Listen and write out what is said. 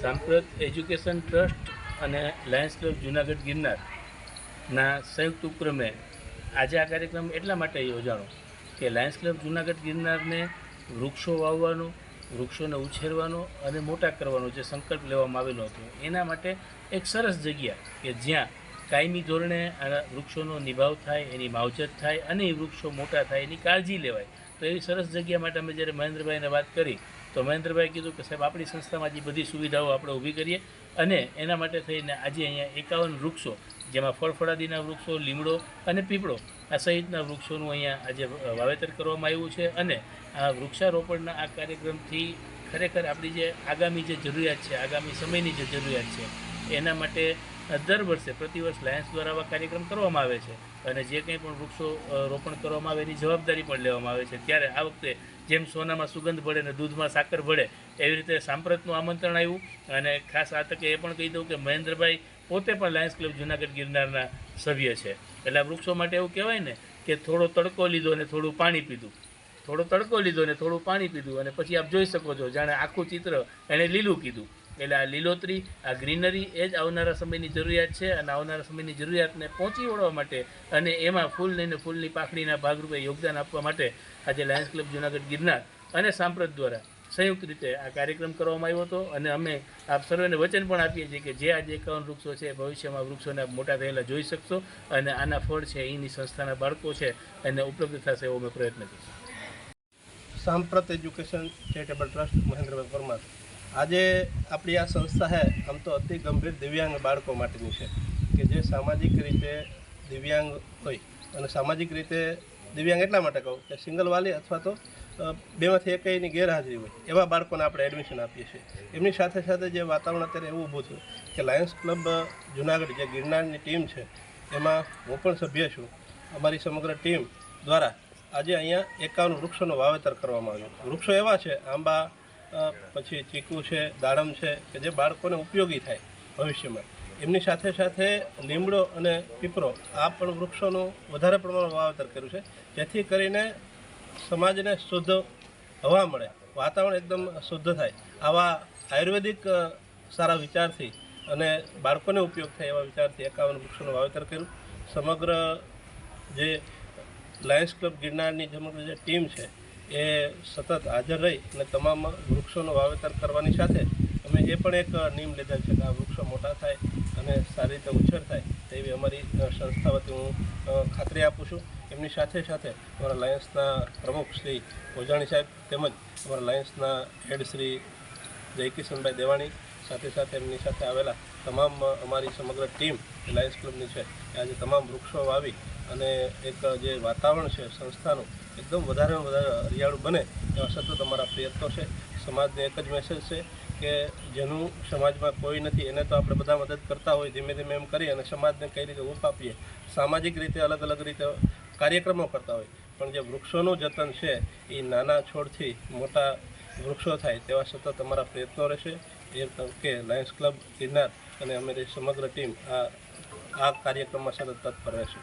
સાંપ્રત education trust અને Lions club Junagadh ગિરનારના સંયુક્ત ઉપક્રમે આજે આ કાર્યક્રમ એટલા માટે યોજાણો કે લાયન્સ ક્લબ જુનાગઢ ગિરનારને વૃક્ષો વાવવાનો, વૃક્ષોને ઉછેરવાનો અને મોટા કરવાનો જે સંકલ્પ લેવામાં આવેલો હતો, એના માટે એક સરસ જગ્યા કે જ્યાં કાયમી ધોરણે વૃક્ષોનો નિભાવ થાય, એની માવજત થાય અને એ વૃક્ષો મોટા થાય, એની કાળજી લેવાય. તો એવી સરસ જગ્યા માટે અમે જ્યારે મહેન્દ્રભાઈને વાત કરી, તો મહેન્દ્રભાઈ કીધું કે સાહેબ, આપણી સંસ્થામાં જે બધી સુવિધાઓ આપણે ઊભી કરીએ અને એના માટે થઈને આજે અહીંયા એકાવન વૃક્ષો, જેમાં ફળફળાદીના વૃક્ષો, લીમડો અને પીપળો, આ સહિતના વૃક્ષોનું અહીંયા આજે વાવેતર કરવામાં આવ્યું છે અને આ વૃક્ષારોપણના આ કાર્યક્રમથી ખરેખર આપણી જે આગામી જે જરૂરિયાત છે, આગામી સમયની જે જરૂરિયાત છે, એના માટે દર વર્ષે પ્રતિવર્ષ લાયન્સ દ્વારા આવા કાર્યક્રમ કરવામાં આવે છે. અને જે કંઈ પણ વૃક્ષો રોપણ કરવામાં આવે, એની જવાબદારી પણ લેવામાં આવે છે. ત્યારે આ વખતે જેમ સોનામાં સુગંધ ભળે ને દૂધમાં સાકર ભળે, એવી રીતે સાંપ્રતનું આમંત્રણ આવ્યું. અને ખાસ આ તકે એ પણ કહી દઉં કે મહેન્દ્રભાઈ પોતે પણ લાયન્સ ક્લબ જુનાગઢ ગિરનારના સભ્ય છે. એટલે આ વૃક્ષો માટે એવું કહેવાય ને કે થોડો તડકો લીધો અને થોડું પાણી પીધું. થોડો તડકો લીધો અને થોડું પાણી પીધું. અને પછી આપ જોઈ શકો છો, જાણે આખું ચિત્ર એણે લીલું કીધું. એટલે આ લીલોતરી, આ ગ્રીનરી એ જ આવનારા સમયની જરૂરિયાત છે અને આવનારા સમયની જરૂરિયાતને પહોંચી વળવા માટે અને એમાં ફૂલ લઈને ફૂલની પાખડીના ભાગરૂપે યોગદાન આપવા માટે આજે લાયન્સ ક્લબ જુનાગઢ ગિરનાર અને સાંપ્રત દ્વારા સંયુક્ત રીતે આ કાર્યક્રમ કરવામાં આવ્યો હતો અને અમે આપ સર્વેને વચન પણ આપીએ છીએ કે જે આજે એકાવન વૃક્ષો છે ભવિષ્યમાં વૃક્ષોને આપ મોટા થયેલા જોઈ શકશો અને આના ફળ છે, એની સંસ્થાના બાળકો છે એને ઉપલબ્ધ થશે એવો અમે પ્રયત્ન કરીશું. Samprat education charitable trust Mahendrabhai Parmar. આજે આપણી આ સંસ્થા છે આમ તો અતિ ગંભીર દિવ્યાંગ બાળકો માટેની છે, કે જે સામાજિક રીતે દિવ્યાંગ હોય. અને સામાજિક રીતે દિવ્યાંગ એટલા માટે કહું કે સિંગલ વાલી અથવા તો બેમાંથી એકની ગેરહાજરી હોય, એવા બાળકોને આપણે એડમિશન આપીએ છીએ. એમની સાથે સાથે જે વાતાવરણ અત્યારે એવું ઊભું થયું કે લાયન્સ ક્લબ જુનાગઢ જે ગિરનારની ટીમ છે, એમાં હું પણ સભ્ય છું. અમારી સમગ્ર ટીમ દ્વારા આજે અહીંયા એકાવન વૃક્ષોનું વાવેતર કરવામાં આવ્યું. વૃક્ષો એવા છે, આંબા પછી ચીકુ છે, દાડમ છે, કે જે બાળકોને ઉપયોગી થાય ભવિષ્યમાં. એમની સાથે સાથે લીમડો અને પીપરો, આ પણ વૃક્ષોનું વધારે પ્રમાણમાં વાવેતર કર્યું છે. જેથી કરીને સમાજને શુદ્ધ હવા મળે, વાતાવરણ એકદમ શુદ્ધ થાય. આવા આયુર્વેદિક સારા વિચારથી અને બાળકોને ઉપયોગ થાય એવા વિચારથી એકાવન વૃક્ષોનું વાવેતર કર્યું. સમગ્ર જે લાયન્સ ક્લબ ગિરનારની સમગ્ર જે ટીમ છે એ સતત હાજર રહી અને તમામ વૃક્ષોનું વાવેતર કરવાની સાથે અમે એ પણ એક નિયમ લીધેલ છે કે આ વૃક્ષો મોટા થાય અને સારી રીતે ઉછેર થાય તેવી અમારી સંસ્થા વતી હું ખાતરી આપું છું. એમની સાથે સાથે અમારા લાયન્સના પ્રમુખ શ્રી ઓજાણી સાહેબ તેમજ અમારા લાયન્સના હેડ શ્રી જયકિશનભાઈ દેવાણી સાથે સાથે એમની સાથે આવેલા તમામ અમારી સમગ્ર ટીમ લાયન્સ ક્લબની છે. આજે તમામ વૃક્ષો વાવી અને એક જે વાતાવરણ છે, સંસ્થાનું, એકદમ વધારે વધારે હરિયાળું બને એવા સતત અમારા પ્રયત્નો છે. સમાજને એક જ મેસેજ છે કે જેનું સમાજમાં કોઈ નથી, એને તો આપણે બધા મદદ કરતા હોય, ધીમે ધીમે એમ કરી અને સમાજને કઈ રીતે ઊપ આપીએ. સામાજિક રીતે અલગ અલગ રીતે કાર્યક્રમો કરતા હોય. પણ જે વૃક્ષોનું જતન છે, એ નાના છોડથી મોટા વૃક્ષો થાય તેવા સતત અમારા પ્રયત્નો રહેશે. એ કે લાયન્સ ક્લબ ગિરનાર અને અમારી સમગ્ર ટીમ આ આ કાર્યક્રમમાં સતત તત્પર રહેશે.